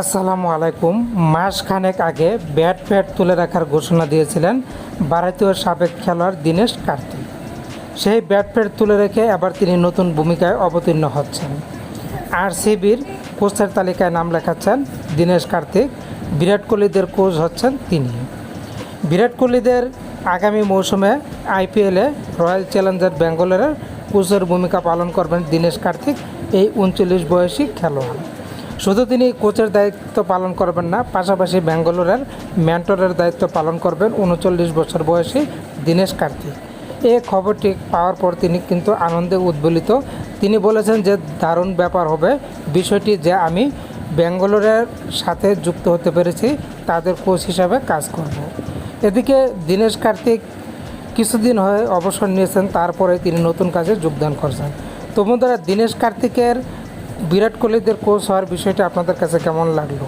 আসসালামু আলাইকুম। মাস খানেক আগে ব্যাট ফ্যাট তুলে রাখার ঘোষণা দিয়েছিলেন ভারতীয় সাবেক খেলোয়াড় দীনেশ কার্তিক। সেই ব্যাট ফ্যাট তুলে রেখে আবার তিনি নতুন ভূমিকায় অবতীর্ণ হচ্ছেন। আরসিবির কোচের তালিকায় নাম লেখাচ্ছেন দীনেশ কার্তিক। বিরাট কোহলিদের কোচ হচ্ছেন তিনি। বিরাট কোহলিদের আগামী মৌসুমে আইপিএলে রয়্যাল চ্যালেঞ্জার ব্যাঙ্গালোরের কোচের ভূমিকা পালন করবেন দীনেশ কার্তিক, এই উনচল্লিশ বয়সী খেলোয়াড়। শুধু তিনি কোচের দায়িত্ব পালন করবেন না, পাশাপাশি ব্যাঙ্গালোরের মেন্টরের দায়িত্ব পালন করবেন উনচল্লিশ বছর বয়সী দীনেশ কার্তিক এই খবরটি পাওয়ার পর তিনি কিন্তু আনন্দে উদ্বেলিত। তিনি বলেছেন যে, দারুণ ব্যাপার হবে। বিষয়টি যে আমি ব্যাঙ্গালোরের সাথে যুক্ত হতে পেরেছি, তাদের কোচ হিসাবে কাজ করব। এদিকে দীনেশ কার্তিক কিছুদিন হয়ে অবসর নিয়েছেন, তারপরে তিনি নতুন কাজে যোগদান করছেন। তো বন্ধুরা, দীনেশ কার্তিকের বিরাট কোহলিদের কোচ হওয়ার বিষয়টা আপনাদের কাছে কেমন লাগল?